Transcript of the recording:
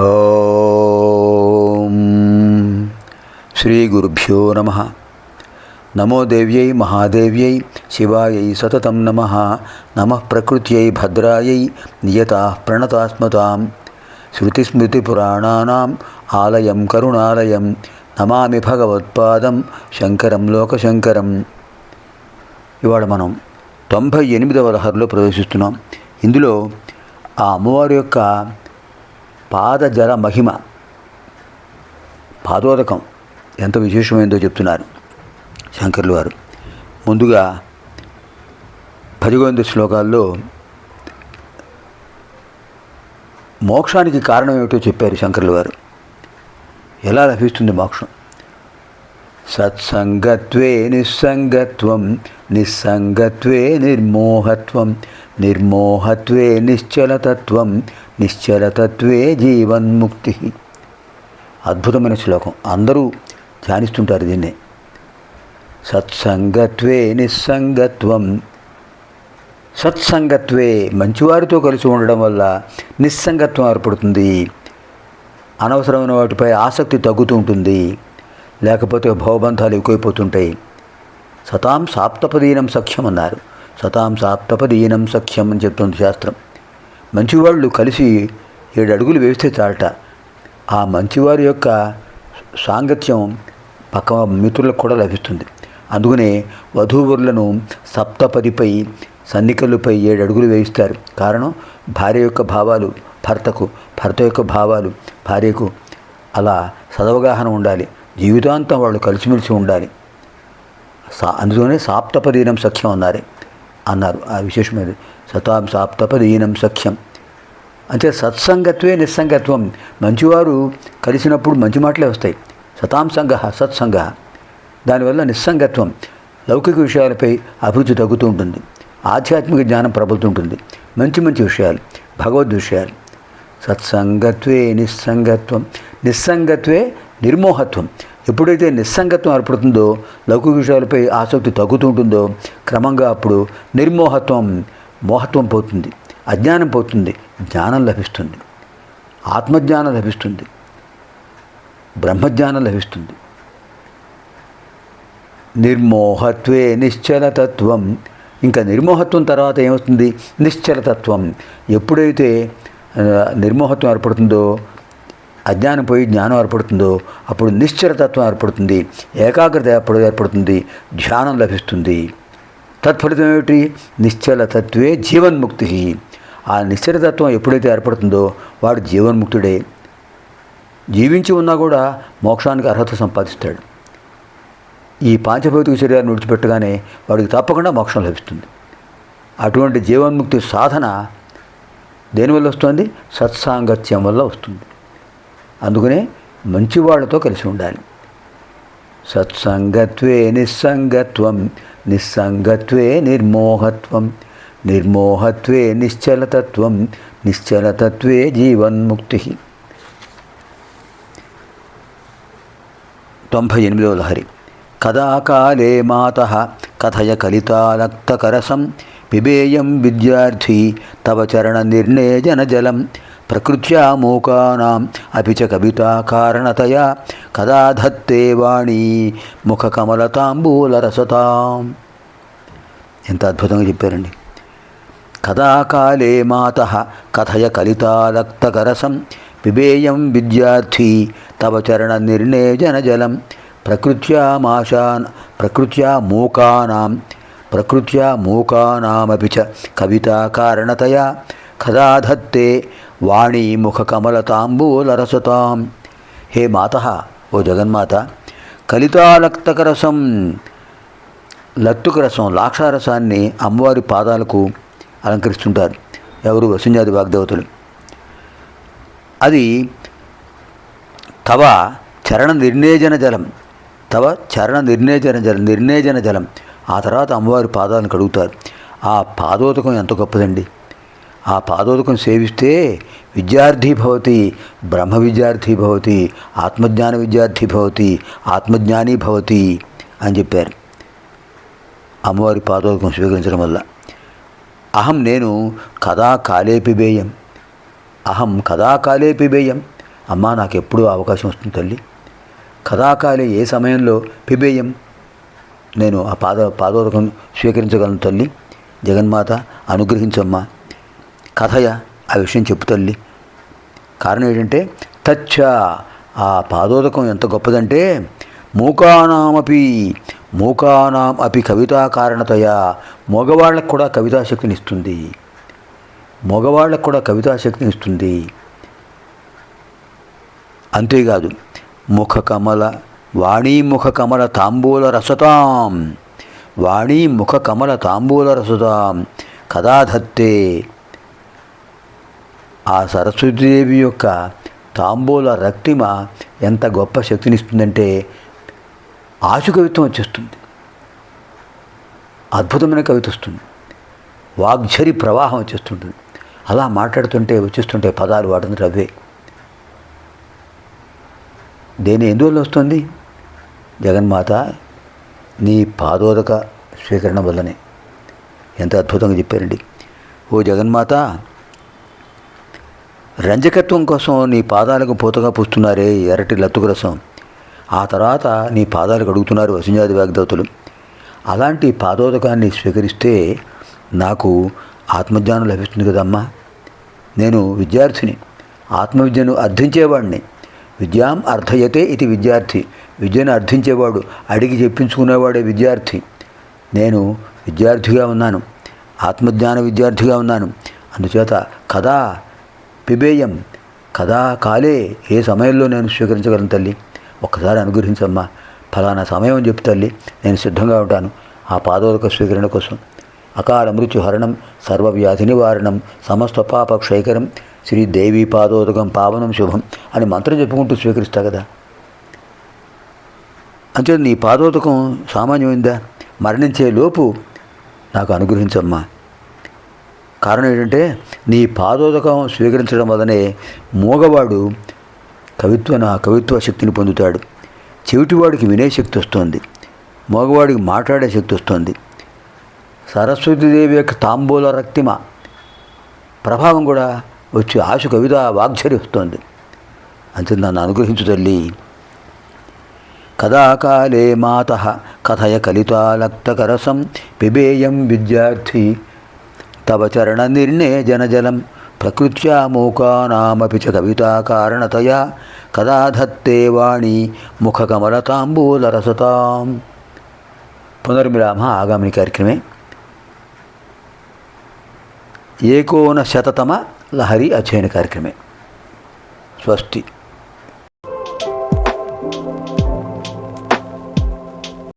ఓం శ్రీ గురుభ్యో నమ. నమో దేవ్యై మహాదేవ్యై శివాయై సతతం నమ. నమ ప్రకృత్యై భద్రాయై నియతా ప్రణతాస్మతాం. శృతిస్మృతిపురాణానాం ఆలయం కరుణాలయం. నమామి భగవత్పాదం శంకరం లోకశంకరం. ఇవాళ మనం తొంభై ఎనిమిదవ లహరిలో ప్రవేశిస్తున్నాం. ఇందులో ఆ అమ్మవారి యొక్క పాదజల మహిమ పాదోదకం ఎంత విశేషమైందో చెప్తున్నారు శంకర్లు వారు. ముందుగా పదిగొంది శ్లోకాల్లో మోక్షానికి కారణం ఏమిటో చెప్పారు శంకర్లు వారు. ఎలా లభిస్తుంది మోక్షం? సత్సంగత్వే నిస్సంగత్వం నిస్సంగత్వే నిర్మోహత్వం నిర్మోహత్వే నిశ్చలతత్వం నిశ్చలతత్వే జీవన్ముక్తి. అద్భుతమైన శ్లోకం. అందరూ ధ్యానిస్తుంటారు దీన్నే. సత్సంగత్వే నిస్సంగత్వం. సత్సంగత్వే మంచివారితో కలిసి ఉండడం వల్ల నిస్సంగత్వం ఏర్పడుతుంది. అనవసరమైన వాటిపై ఆసక్తి తగ్గుతూ ఉంటుంది. లేకపోతే భవబంధాలు ఎక్కువైపోతుంటాయి. సతాం సాప్తపదీనం సఖ్యం అన్నారు సతాం సాప్తపదీనం సఖ్యం అని చెప్తుంది శాస్త్రం. మంచివాళ్ళు కలిసి ఏడు అడుగులు వేస్తే చాలట. ఆ మంచివారి యొక్క సాంగత్యం పక్క మిత్రులకు కూడా లభిస్తుంది. అందుకనే వధూవరులను సప్తపదిపై సన్నికలుపై ఏడు అడుగులు వేయిస్తారు. కారణం భార్య యొక్క భావాలు భర్తకు భర్త యొక్క భావాలు భార్యకు అలా సదవగాహన ఉండాలి. జీవితాంతం వాళ్ళు కలిసిమెలిసి ఉండాలి. సా అందులోనే సాప్తపదీనం సఖ్యం అన్నారే. అన్నారు. ఆ విశేషమైనది. సతాం సాప్తపదీనం సఖ్యం. అంటే సత్సంగత్వే నిస్సంగత్వం. మంచివారు కలిసినప్పుడు మంచి మాటలే వస్తాయి. సతాం సంగ సత్సంగ. దానివల్ల నిస్సంగత్వం. లౌకిక విషయాలపై అభిరుచి తగ్గుతూ ఉంటుంది. ఆధ్యాత్మిక జ్ఞానం ప్రబలుతుంటుంది మంచి మంచి విషయాలు భగవద్ విషయాలు సత్సంగత్వే నిస్సంగత్వం. నిస్సంగత్వే నిర్మోహత్వం. ఎప్పుడైతే నిస్సంగత్వం ఏర్పడుతుందో లౌకిక విషయాలపై ఆసక్తి తగ్గుతుంటుందో క్రమంగా అప్పుడు నిర్మోహత్వం మోహత్వం పోతుంది అజ్ఞానం పోతుంది జ్ఞానం లభిస్తుంది ఆత్మజ్ఞానం లభిస్తుంది బ్రహ్మజ్ఞానం లభిస్తుంది. నిర్మోహత్వే నిశ్చలతత్వం ఇంకా నిర్మోహత్వం తర్వాత ఏమవుతుంది నిశ్చలతత్వం ఎప్పుడైతే నిర్మోహత్వం ఏర్పడుతుందో అజ్ఞానం పోయి జ్ఞానం ఏర్పడుతుందో అప్పుడు నిశ్చలతత్వం ఏర్పడుతుంది ఏకాగ్రత ఏర్పడు ఏర్పడుతుంది ధ్యానం లభిస్తుంది. తత్ఫలితం ఏమిటి? నిశ్చలతత్వే జీవన్ముక్తి. ఆ నిశ్చలతత్వం ఎప్పుడైతే ఏర్పడుతుందో వాడు జీవన్ముక్తుడే. జీవించి ఉన్నా కూడా మోక్షానికి అర్హత సంపాదిస్తాడు. ఈ పాంచభౌతిక శరీరాన్ని విడిచిపెట్టగానే వాడికి తప్పకుండా మోక్షం లభిస్తుంది. అటువంటి జీవన్ముక్తి సాధన దేనివల్ల వస్తుంది? సత్సాంగత్యం వల్ల వస్తుంది. అందుకనే మంచివాళ్ళతో కలిసి ఉండాలి. సత్సంగత్వే నిస్సంగత్వం నిస్సంగత్వే నిర్మోహత్వం నిర్మోహత్వే నిశ్చలతత్వం నిశ్చలతత్వే జీవన్ముక్తి. తొంభై ఎనిమిదవ లహరి కదాకాలే మాత కథయ కలితాలక్తకరసం పిబేయం విద్యార్థి తవ చరణ నిర్ణేజన జలం ప్రకృత్యా మూకానాం అపి చ కవితాకారణతయా కదా ధత్తే వాణి ముఖకమలతాంబూలరసతాం ఎంత అద్భుతంగా చెప్పారండి. కదాకాలే మాత కథయ కలితాలక్తకరసం పిబేయం విద్యార్థి తవ చరణ నిర్ణేజన జలం ప్రకృత్యా మాశాన్ ప్రకృత్యా మూకానాం ప్రకృత్యా మూకానామపి చ కవితాకారణతయా కదా ధత్తే వాణీ ముఖకమలతాంబూలరసతాం. హే మాత ఓ జగన్మాత కలితాలక్తకరసం లత్తుకరసం లాక్షారసాన్ని అమ్మవారి పాదాలకు అలంకరిస్తుంటారు ఎవరు వసుంజాది వాగ్దేవతలు. అది తవ చరణ నిర్ణేజన జలం తవ చరణ నిర్ణేజన జలం నిర్ణేజన జలం. ఆ తర్వాత అమ్మవారి పాదాలను కడుగుతారు. ఆ పాదోతకం ఎంత గొప్పదండి. ఆ పాదోదకం సేవిస్తే విద్యార్థి భవతి బ్రహ్మ విద్యార్థి భవతి ఆత్మజ్ఞాన విద్యార్థి భవతి ఆత్మజ్ఞాని భవతి అని చెప్పారు. అమ్మవారి పాదోదకం స్వీకరించడం వల్ల. అహం నేను కదా కాలే పిబేయం అహం కదా కాలే పిబేయం అమ్మా నాకు ఎప్పుడూ అవకాశం వస్తుంది తల్లి. కథాకాలే ఏ సమయంలో పిబేయం నేను ఆ పాద పాదోదకం స్వీకరించగలను తల్లి. జగన్మాత అనుగ్రహించమ్మా. కథయ ఆ విషయం చెప్పు తల్లి. కారణం ఏంటంటే తచ్చ ఆ పాదోదకం ఎంత గొప్పదంటే మూకానామపి మూకానాం అపి కవితా కారణతయా మగవాళ్ళకు కూడా కవితాశక్తిని ఇస్తుంది. మగవాళ్ళకు కూడా కవితాశక్తిని ఇస్తుంది. అంతేకాదు ముఖ కమల వాణీముఖ కమల తాంబూల రసతాం. వాణీముఖ కమల తాంబూల రసతాం. కథాధత్తే ఆ సరస్వతీదేవి యొక్క తాంబూల రక్తిమ ఎంత గొప్ప శక్తినిస్తుందంటే ఆశు కవిత్వం వచ్చేస్తుంది. అద్భుతమైన కవిత వస్తుంది. వాగ్ఝరి ప్రవాహం వచ్చేస్తుంటుంది అలా మాట్లాడుతుంటే వచ్చేస్తుంటే పదాలు వాడుతుంది అవే. దేని ఎందువల్ల వస్తుంది? జగన్మాత నీ పాదోదక స్వీకరణ వల్లనే. ఎంత అద్భుతంగా చెప్పారండి. ఓ జగన్మాత రంజకత్వం కోసం నీ పాదాలకు పూతగా పూస్తున్నారే ఎరటి లత్తుకు రసం. ఆ తర్వాత నీ పాదాలకు అడుగుతున్నారు వసింజాది వాగ్దవతులు అలాంటి పాదోదకాన్ని స్వీకరిస్తే నాకు ఆత్మజ్ఞానం లభిస్తుంది కదమ్మా. నేను విద్యార్థిని. ఆత్మవిద్యను అర్థించేవాడిని విద్యాం అర్థయతే ఇది విద్యార్థి. విద్యను అర్థించేవాడు. అడిగి చెప్పించుకునేవాడే విద్యార్థి. నేను విద్యార్థిగా ఉన్నాను. ఆత్మజ్ఞాన విద్యార్థిగా ఉన్నాను. అందుచేత కథా పిబేయం కదా కాలే ఏ సమయంలో నేను స్వీకరించగలను తల్లి? ఒక్కసారి అనుగ్రహించమ్మా. ఫలానా సమయం చెప్పు తల్లి. నేను సిద్ధంగా ఉంటాను. ఆ పాదోదక స్వీకరణ కోసం. అకాల మృత్యుహరణం సర్వవ్యాధి నివారణం సమస్త పాప క్షయకరం శ్రీ పాదోదకం పావనం శుభం అని మంత్రం చెప్పుకుంటూ స్వీకరిస్తా కదా. అంతే నీ పాదోదకం సామాన్యమైందా? మరణించే లోపు నాకు అనుగ్రహించమ్మా. కారణం ఏంటంటే నీ పాదోదకం స్వీకరించడం వల్లనే మూగవాడు కవిత్వ నా కవిత్వ శక్తిని పొందుతాడు. చెవిటివాడికి వినే శక్తి వస్తుంది. మగవాడికి మాట్లాడే శక్తి వస్తుంది. సరస్వతీదేవి యొక్క తాంబూల రక్తిమ ప్రభావం కూడా వచ్చి ఆశు కవిత వాగ్చర్య వస్తుంది. అంతే నన్ను అనుగ్రహించు తల్లి. కదాకాలే మాత కథయ కలితాలక్తకరసం పిబేయం విద్యార్థి తవ చరణ నిర్ణే జనజలం ప్రకృత్యా మూకానామపి చ కవితా కారణతయా కదా ధత్తే వాణి ముఖకమలతాంబూలరసతాం. పునర్మిరామ ఆగామిని కార్యక్రమే. ఏకోనశతమ లహరి అధ్యయన కార్యక్రమే. స్వస్తి.